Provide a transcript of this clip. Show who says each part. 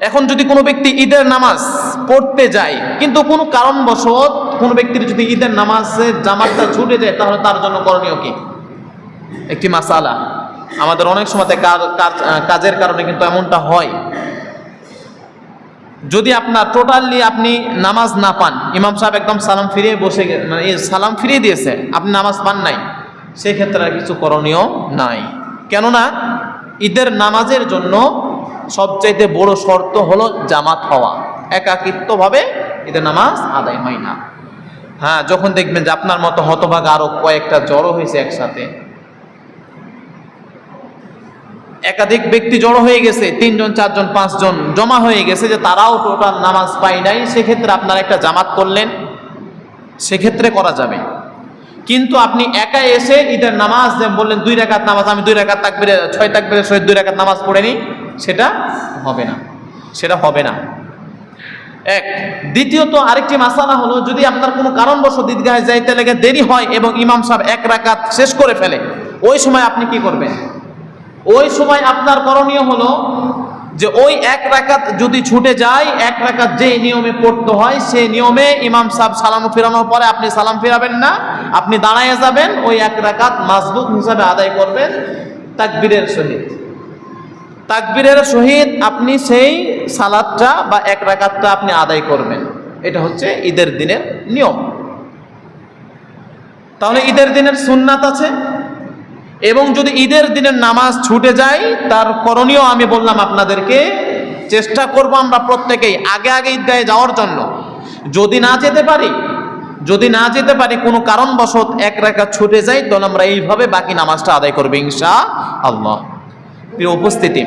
Speaker 1: এখন যদি কোনো ব্যক্তি ঈদের নামাজ পড়তে যায়, কিন্তু কোনো কারণবশত কোনো ব্যক্তির যদি ঈদের নামাজে জামাতটা ছুটে যায়, তাহলে তার জন্য করণীয় কি? একটি মাসালা। আমাদের অনেক সময় কাজ- কাজ- কাজের কারণে কিন্তু এমনটা হয়। যদি আপনার টোটালি আপনি নামাজ না পান, ইমাম সাহেব একদম সালাম ফিরিয়ে বসে মানে সালাম ফিরিয়ে দিয়েছে, আপনি নামাজ পান নাই, সেক্ষেত্রে আর কিছু করণীয় নাই। কেননা, ঈদের নামাজের জন্য সবচাইতে বড় শর্ত হলো জামাত হওয়া। একাকিত্বভাবে ঈদের নামাজ আদায় হয় না। হ্যাঁ যখন দেখবেন যে আপনার মতো হতভাগ আরও কয়েকটা জড়ো হয়েছে একসাথে। একাধিক ব্যক্তি জড়ো হয়ে গেছে, তিনজন, চারজন, পাঁচজন জমা হয়ে গেছে যে তারাও টোটাল নামাজ পায় নাই, সেক্ষেত্রে আপনারা একটা জামাত করলেন, সেক্ষেত্রে করা যাবে। কিন্তু আপনি একা এসে ঈদের নামাজ বললেন দুই রাকাত নামাজ, আমি দুই রাকাত তাকবিরে, ছয় তাকবিরে সহিত দুই রাকাত নামাজ পড়ে নিই। সেটা হবে না। সেটা হবে না। এক। দ্বিতীয়ত আরেকটি মাসালা হলো, যদি আপনার কোনো কারণবশত ঈদগাহে যাইতে লেগে দেরি হয় এবং ইমাম সাহেব এক রাকাত শেষ করে ফেলে, ওই সময় আপনি কি করবেন? ওই সময় আপনার করণীয় হলো যে ওই এক রাকাত যদি ছুটে যায়, এক রাকাত যে নিয়মে পড়তে হয়, সেই নিয়মে ইমাম সাহেব সালাম ফেরানোর পরে আপনি সালাম ফেরাবেন না, আপনি দাঁড়ায় যাবেন, ওই এক রাকাত মাসবুক হিসাবে আদায় করবেন, তাকবীরের সহিত। তাকবীরের সহিত আপনি সেই সালাদটা বা এক রাকাতটা আপনি আদায় করবেন। এটা হচ্ছে ঈদের দিনের নিয়ম। তাহলে ঈদের দিনের সুন্নাত আছে এবং যদি ঈদের দিনের নামাজ ছুটে যায়, তার করণীয় আমি বললাম আপনাদেরকে, চেষ্টা করব আমরা প্রত্যেকেই আগে আগে ঈদগাহে যাওয়ার জন্য। যদি না যেতে পারি, যদি না যেতে পারি কোনো কারণবশত এক রেখা ছুটে যাই, তাহলে আমরা এইভাবে বাকি নামাজটা আদায় করব ইনশা আল্লাহ প্রিয় উপস্থিতি